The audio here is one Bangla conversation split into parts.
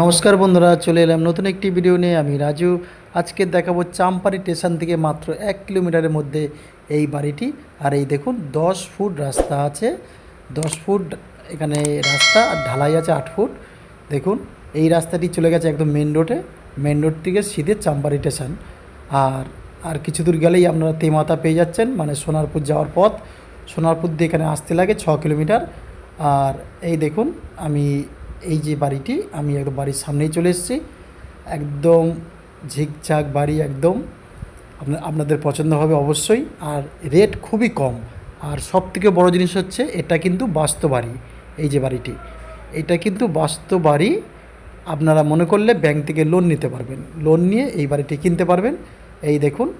নমস্কার বন্ধুরা, চলে এলাম নতুন একটি ভিডিও নিয়ে। আমি রাজু। আজকে দেখাবো চাম্পারি স্টেশন থেকে মাত্র এক কিলোমিটারের মধ্যে এই বাড়িটি। আর এই দেখুন, দশ ফুট রাস্তা আছে। দশ ফুট এখানে রাস্তা, আর ঢালাই আছে আট ফুট। দেখুন, এই রাস্তাটি চলে গেছে একদম মেন রোডে মেন রোড থেকে সিধে চাম্পারি স্টেশন। আর আর কিছু দূর গেলেই আপনারা তেমাতা পেয়ে যাচ্ছেন। মানে সোনারপুর যাওয়ার পথ। সোনারপুর দিয়ে এখানে আসতে লাগে ছ কিলোমিটার। আর এই দেখুন, আমি এই যে বাড়িটি, আমি একদম বাড়ির সামনেই চলে এসেছি। একদম ঝিকঝাক বাড়ি একদম। আপনাদের পছন্দ হবে অবশ্যই। আর রেট খুবই কম। আর সব থেকে বড়ো জিনিস হচ্ছে, এটা কিন্তু বাস্তু বাড়ি, এই যে বাড়িটি। এটা কিন্তু বাস্তু বাড়ি, আপনারা মনে করলে ব্যাংক থেকে লোন নিতে পারবেন। লোন নিয়ে এই বাড়িটি কিনতে পারবেন। এই দেখুন,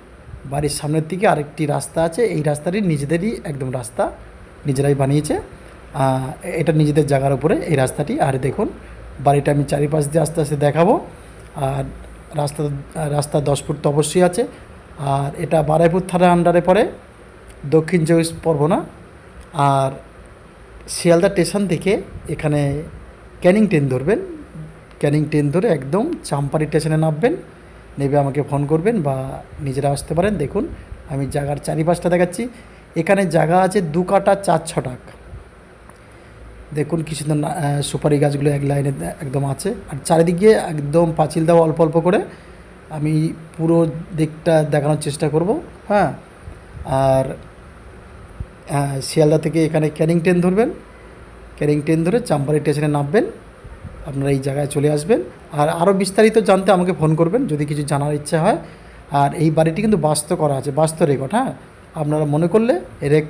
বাড়ির সামনের দিকে আরেকটি রাস্তা আছে। এই রাস্তাটি নিজেদেরই একদম রাস্তা, নিজেরাই বানিয়েছে। এটা নিজেদের জায়গার উপরে এই রাস্তাটি। আর দেখুন, বাড়িটা আমি চারিপাশ দিয়ে আস্তে আস্তে দেখাবো। আর রাস্তা রাস্তা দশ ফুট তো অবশ্যই আছে। আর এটা বারাইপুর থানার আন্ডারে পড়ে, দক্ষিণ চব্বিশ পরগনা। আর শিয়ালদা স্টেশন থেকে এখানে ক্যানিং ট্রেন ধরবেন। ক্যানিং ট্রেন ধরে একদম চাম্পারি স্টেশনে নামবেন। নেবে আমাকে ফোন করবেন বা নিজেরা আসতে পারেন। দেখুন, আমি জায়গার চারিপাশটা দেখাচ্ছি। এখানে জায়গা আছে দু কাটা চার ছটাক। দেখুন কি সুন্দর না- সুপারি গাছগুলো এক লাইনে, একদম আছে। আর চারিদিকে একদম পাঁচিল দেওয়া অল্প অল্প করে আমি পুরো দিকটা দেখানোর চেষ্টা করব হ্যাঁ? আর শিয়ালদা থেকে এখানে ক্যানিং ট্রেন ধরবেন। ক্যানিং ট্রেন ধরে চাম্পারি স্টেশনে নামবেন। আপনারা এই জায়গায় চলে আসবেন। আর আরও বিস্তারিত জানতে আমাকে ফোন করবেন, যদি কিছু জানার ইচ্ছা হয়। আর এই বাড়িটি কিন্তু বাস্ত করা আছে, বাস্ত রেকর্ড হ্যাঁ? আপনারা মনে করলে এর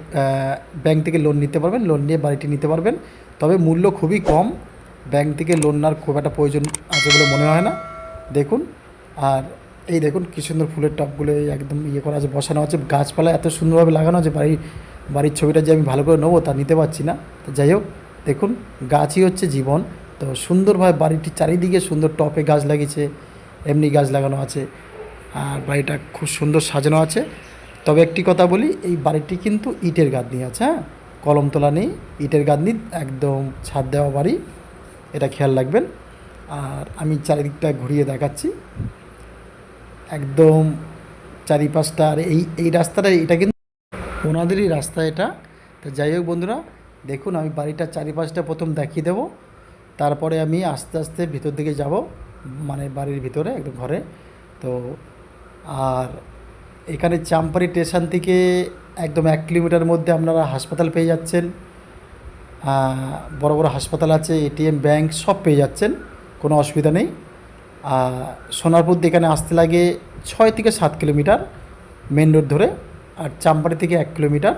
ব্যাংক থেকে লোন নিতে পারবেন, লোন নিয়ে বাড়িটি নিতে পারবেন। তবে মূল্য খুবই কম। ব্যাংক থেকে লোন নেওয়ার খুব একটা প্রয়োজন আছে বলে মনে হয় না। দেখুন, আর এই দেখুন কি সুন্দর ফুলের টপগুলো একদম ইয়ে করা আছে, বসানো আছে। গাছপালা এত সুন্দরভাবে লাগানো আছে, বাড়ির বাড়ির ছবিটা যে আমি ভালো করে নেব তা নিতে পারছি না। তো যাই হোক, দেখুন, গাছই হচ্ছে জীবন। তো সুন্দরভাবে বাড়িটির চারিদিকে সুন্দর টপে গাছ লাগিয়েছে, এমনি গাছ লাগানো আছে, আর বাড়িটা খুব সুন্দর সাজানো আছে। তবে একটি কথা বলি, এই বাড়িটি কিন্তু ইটের গাঁথনি আছে হ্যাঁ? কলম তোলা নেই, ইটের গাঁথনি, একদম ছাদ দেওয়া বাড়ি, এটা খেয়াল রাখবেন। আর আমি চারিদিকটা ঘুরিয়ে দেখাচ্ছি। একদম চারিপাশটা, আর এই এই রাস্তাটা, এটা কিন্তু ওনাদেরই রাস্তা এটা। তো যাই হোক বন্ধুরা, দেখুন আমি বাড়িটার চারিপাশটা প্রথম দেখিয়ে দেবো। তারপরে আমি আস্তে আস্তে ভিতর দিকে যাব মানে বাড়ির ভিতরে, একদম ঘরে। তো আর এখানে চাম্পারি স্টেশন থেকে একদম এক কিলোমিটার মধ্যে আপনারা হাসপাতাল পেয়ে যাচ্ছেন। বড় বড় হাসপাতাল আছে, এটিএম ব্যাংক, সব পেয়ে যাচ্ছেন, কোনো অসুবিধা নেই। সোনারপুর দিয়ে এখানে আসতে লাগে ছয় থেকে সাত কিলোমিটার মেন রোড ধরে, আর চাম্পাড়ি থেকে এক কিলোমিটার।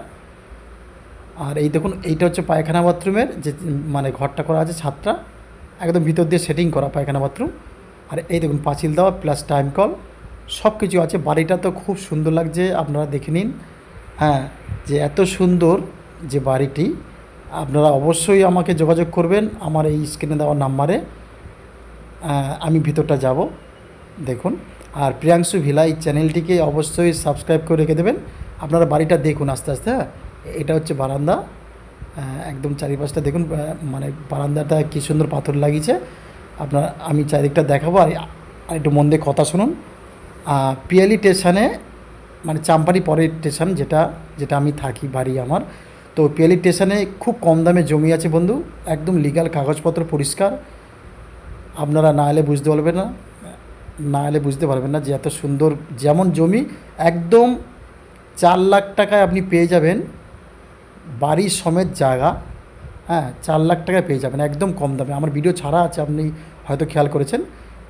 আর এই দেখুন, এইটা হচ্ছে পায়খানা বাথরুমের যে মানে ঘরটা করা আছে, ছাদটা, একদম ভিতর দিয়ে সেটিং করা পায়খানা বাথরুম। আর এই দেখুন, পাঁচিল দেওয়া, প্লাস টাইম কল সব কিছু আছে। বাড়িটা তো খুব সুন্দর লাগছে, আপনারা দেখে নিন। হ্যাঁ যে এত সুন্দর যে বাড়িটি, আপনারা অবশ্যই আমাকে যোগাযোগ করবেন আমার এই স্ক্রিনে দেওয়া নাম্বারে। আমি ভিতরটা যাব, দেখুন। আর প্রিয়াংশু ভিলা এই চ্যানেলটিকে অবশ্যই সাবস্ক্রাইব করে রেখে দেবেন। আপনারা বাড়িটা দেখুন আস্তে আস্তে হ্যাঁ? এটা হচ্ছে বারান্দা। একদম চারিপাশটা দেখুন মানে বারান্দাটা কী সুন্দর পাথর লাগিয়েছে। আপনার, আমি চারিদিকটা দেখাবো আর একটু মন দিয়ে কথা শুনুন। পিয়ালি স্টেশনে মানে চাম্পারি পরের স্টেশন যেটা যেটা আমি থাকি, বাড়ি আমার। তো পিয়ালি স্টেশনে খুব কম দামে জমি আছে বন্ধু। একদম লিগাল কাগজপত্র পরিষ্কার। আপনারা না এলে বুঝতে পারবেন না। না এলে বুঝতে পারবেন না যে এত সুন্দর যেমন জমি, একদম চার লাখ টাকায় আপনি পেয়ে যাবেন। বাড়ির সমেত জায়গা। হ্যাঁ চার লাখ টাকায় পেয়ে যাবেন, একদম কম দামে। আমার ভিডিও ছাড়া আছে, আপনি হয়তো খেয়াল করেছেন।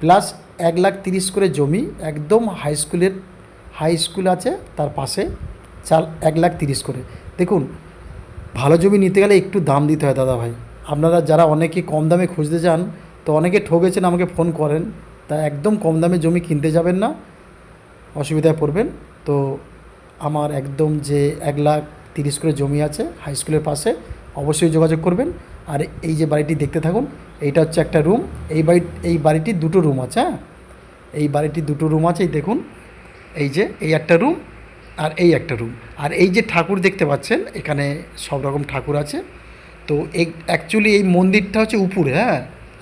প্লাস এক লাখ তিরিশ করে জমি, একদম হাই স্কুলের হাই স্কুল আছে, তার পাশে চার এক লাখ তিরিশ করে। দেখুন, ভালো জমি নিতে গেলে একটু দাম দিতে হয় দাদা ভাই। আপনারা যারা অনেকে কম দামে খুঁজতে চান, তো অনেকে ঠকেছেন আমাকে ফোন করেন, তা একদম কম দামে জমি কিনতে যাবেন না, অসুবিধায় পড়বেন। তো আমার একদম যে এক লাখ তিরিশ করে জমি আছে হাই স্কুলের পাশে, অবশ্যই যোগাযোগ করবেন। আর এই যে বাড়িটি দেখতে থাকুন, এইটা হচ্ছে একটা রুম। এই বাড়ি, এই বাড়িটির দুটো রুম আছে হ্যাঁ? এই বাড়িটির দুটো রুম আছে দেখুন। এই যে, এই একটা রুম আর এই একটা রুম আর এই যে ঠাকুর দেখতে পাচ্ছেন, এখানে সব রকম ঠাকুর আছে। তো এই অ্যাকচুয়ালি এই মন্দিরটা হচ্ছে উপরে হ্যাঁ?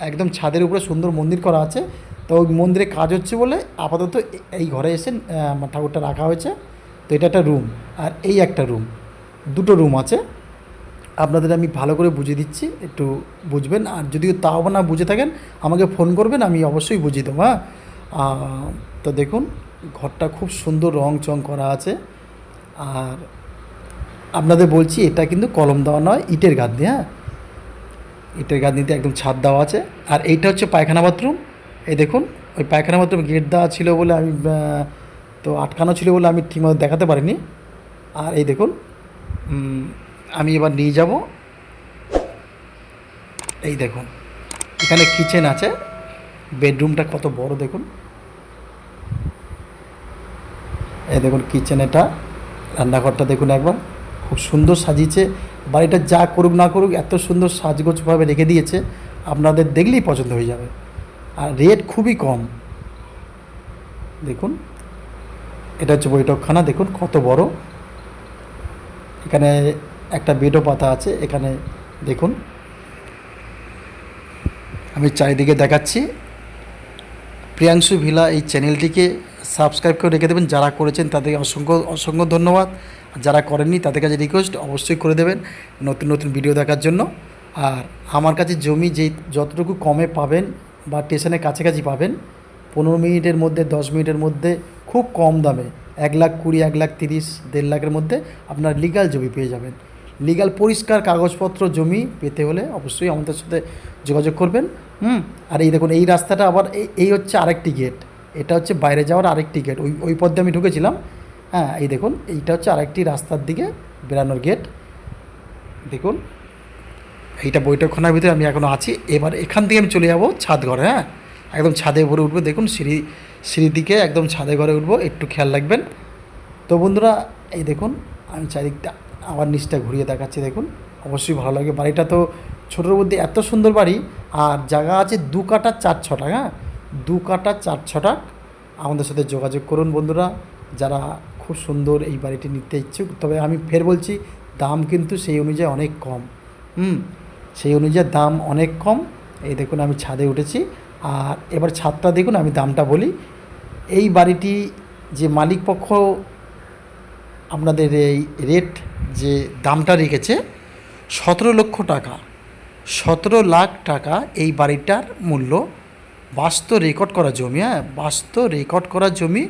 একদম ছাদের উপরে সুন্দর মন্দির করা আছে। তো ওই মন্দিরে কাজ হচ্ছে বলে আপাতত এই ঘরে এসে ঠাকুরটা রাখা হয়েছে। তো এটা একটা রুম আর এই একটা রুম দুটো রুম আছে। আপনাদের আমি ভালো করে বুঝিয়ে দিচ্ছি, একটু বুঝবেন। আর যদিও তাও না বুঝে থাকেন, আমাকে ফোন করবেন, আমি অবশ্যই বুঝিয়ে দেবো হ্যাঁ? তো দেখুন ঘরটা খুব সুন্দর রং চং করা আছে। আর আপনাদের বলছি, এটা কিন্তু কলম দেওয়া নয়, ইটের গাদ হ্যাঁ? ইটের গাঁথনিতে একদম ছাদ দেওয়া আছে। আর এইটা হচ্ছে পায়খানা বাথরুম। এই দেখুন, ওই পায়খানা বাথরুম গেট দেওয়া ছিল বলে আমি তো আটকানো ছিল বলে আমি ঠিকমতো দেখাতে পারিনি। আর এই দেখুন আমি এবার নিয়ে যাব। এই দেখুন, এখানে কিচেন আছে। বেডরুমটা কত বড় দেখুন। এই দেখুন কিচেন এটা, রান্নাঘরটা দেখুন একবার। খুব সুন্দর সাজিয়েছে। বাড়িটা যা করুক না করুক, এত সুন্দর সাজগোজভাবে রেখে দিয়েছে। আপনাদের দেখলেই পছন্দ হয়ে যাবে। আর রেট খুবই কম। দেখুন, এটা হচ্ছে বৈঠকখানা। দেখুন, কত বড়। এখানে একটা বেডও পাতা আছে। এখানে দেখুন, আমি চারিদিকে দেখাচ্ছি। প্রিয়াংশু ভিলা এই চ্যানেলটিকে সাবস্ক্রাইব করে রেখে দেবেন। যারা করেছেন তাদেরকে অসংখ্য অসংখ্য ধন্যবাদ। যারা করেননি তাদের কাছে রিকোয়েস্ট অবশ্যই করে দেবেন নতুন নতুন ভিডিও দেখার জন্য। আর আমার কাছে জমি যেই, যতটুকু কমে পাবেন বা স্টেশনের কাছাকাছি পাবেন, পনেরো মিনিটের মধ্যে, দশ মিনিটের মধ্যে খুব কম দামে, এক লাখ কুড়ি, এক লাখ তিরিশ, দেড় লাখের মধ্যে আপনার লিগাল জমি পেয়ে যাবেন। লিগাল পরিষ্কার কাগজপত্র জমি পেতে হলে অবশ্যই আমাদের সাথে যোগাযোগ করবেন। হুম, আর এই দেখুন, এই রাস্তাটা আবার এই এই হচ্ছে আরেকটি গেট এটা হচ্ছে বাইরে যাওয়ার আরেকটি গেট ওই ওই পথে আমি ঢুকেছিলাম। হ্যাঁ এই দেখুন, এইটা হচ্ছে আরেকটি রাস্তার দিকে বেরানোর গেট। দেখুন, এইটা বৈঠকখানার ভিতরে আমি এখনও আছি। এবার এখান থেকে আমি চলে যাব ছাদ ঘরে হ্যাঁ? একদম ছাদে উপরে উঠবো। দেখুন, সিঁড়ি সিঁড়ি দিকে একদম ছাদে ঘরে উঠবো। একটু খেয়াল রাখবেন। তো বন্ধুরা, এই দেখুন, আমি চারিদিকটা আবার নিচটা ঘুরিয়ে দেখাচ্ছি, দেখুন। অবশ্যই ভালো লাগে। বাড়িটা তো ছোটোর মধ্যে এত সুন্দর বাড়ি, আর জায়গা আছে দু কাটা চার ছটা হ্যাঁ? দু কাটা চার ছটা আমাদের সাথে যোগাযোগ করুন বন্ধুরা। যারা খুব সুন্দর এই বাড়িটি নিতে ইচ্ছুক, তবে আমি ফের বলছি, দাম কিন্তু সেই অনুযায়ী অনেক কম। হুম, সেই অনুযায়ী দাম অনেক কম। এই দেখুন আমি ছাদে উঠেছি। আর এবার ছাদটা দেখুন, আমি দামটা বলি। এই বাড়িটি যে মালিক পক্ষ আপনাদের এই রেট যে দামটা রেখেছে, সতেরো লক্ষ টাকা। সতেরো লাখ টাকা এই বাড়িটার মূল্য। বাস্তব রেকর্ড করা জমি হ্যাঁ বাস্তব রেকর্ড করা জমি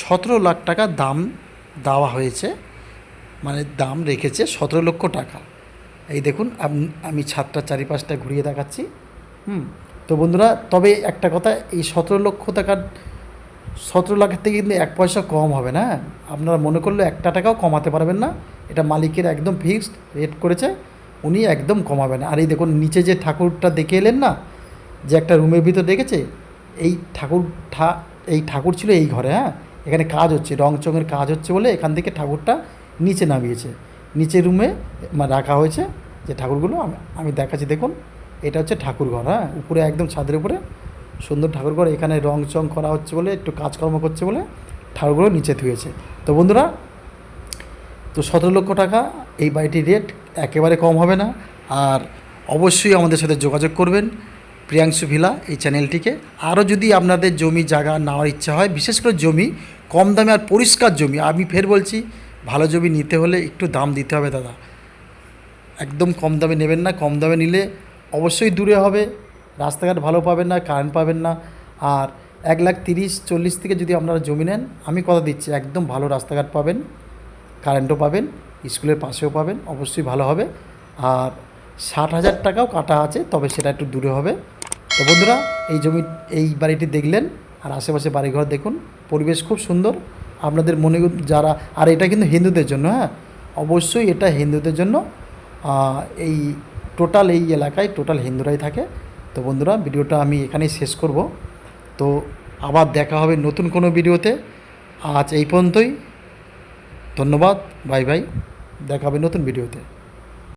সতেরো লাখ টাকা দাম দেওয়া হয়েছে মানে দাম রেখেছে সতেরো লক্ষ টাকা। এই দেখুন, আমি ছাদটা চারিপাশটা ঘুরিয়ে দেখাচ্ছি। হুম, তো বন্ধুরা, তবে একটা কথা, এই সতেরো লক্ষ টাকার, সতেরো লাখের থেকে কিন্তু এক পয়সা কম হবে না আপনারা মনে করলে একটা টাকাও কমাতে পারবেন না, এটা মালিকের একদম ফিক্সড রেট করেছে, উনি একদম কমাবেন আর এই দেখুন, নিচে যে ঠাকুরটা দেখে এলেন না যে একটা রুমের ভিতর দেখেছে? এই ঠাকুর ঠা, এই ঠাকুর ছিল এই ঘরে হ্যাঁ? এখানে কাজ হচ্ছে, রং চঙের কাজ হচ্ছে বলে এখান থেকে ঠাকুরটা নিচে নামিয়েছে। নিচে রুমে রাখা হয়েছে যে ঠাকুরগুলো, আমি আমি দেখাচ্ছি, দেখুন। এটা হচ্ছে ঠাকুর ঘর হ্যাঁ? উপরে একদম ছাদের উপরে সুন্দর ঠাকুরঘর, এখানে রং চং করা হচ্ছে বলে, একটু কাজকর্ম করছে বলে ঠাকুরগুলো নিচে ধুয়েছে। তো বন্ধুরা, তো সতেরো লক্ষ টাকা, এই বাড়িটির রেট একেবারে কম হবে না। আর অবশ্যই আমাদের সাথে যোগাযোগ করবেন। প্রিয়াংশু ভিলা এই চ্যানেলটিকে। আরও যদি আপনাদের জমি জায়গা নেওয়ার ইচ্ছা হয়, বিশেষ করে জমি, কম দামে আর পরিষ্কার জমি, আমি ফের বলছি, ভালো জমি নিতে হলে একটু দাম দিতে হবে দাদা। একদম কম দামে নেবেন না, কম দামে নিলে অবশ্যই দূরে হবে, রাস্তাঘাট ভালো পাবেন না কারেন্ট পাবেন না। আর এক লাখ তিরিশ, চল্লিশ থেকে যদি আপনারা জমি নেন, আমি কথা দিচ্ছি, একদম ভালো রাস্তাঘাট পাবেন কারেন্টও পাবেন, স্কুলের পাশেও পাবেন, অবশ্যই ভালো হবে। আর ষাট হাজার টাকাও কাটা আছে, তবে সেটা একটু দূরে হবে। তো বন্ধুরা, এই জমি, এই বাড়িটি দেখলেন আর আশেপাশে বাড়িঘর দেখুন। পরিবেশ খুব সুন্দর। আপনাদের মনে যারা, আর এটা কিন্তু হিন্দুদের জন্য হ্যাঁ? অবশ্যই এটা হিন্দুদের জন্য। এই টোটাল এই এলাকায় টোটাল হিন্দুরাই থাকে। তো বন্ধুরা, ভিডিওটা আমি এখানেই শেষ করব। তো আবার দেখা হবে নতুন কোনো ভিডিওতে। আজ এই পর্যন্তই। ধন্যবাদ। Bye bye. দেখা হবে নতুন ভিডিওতে।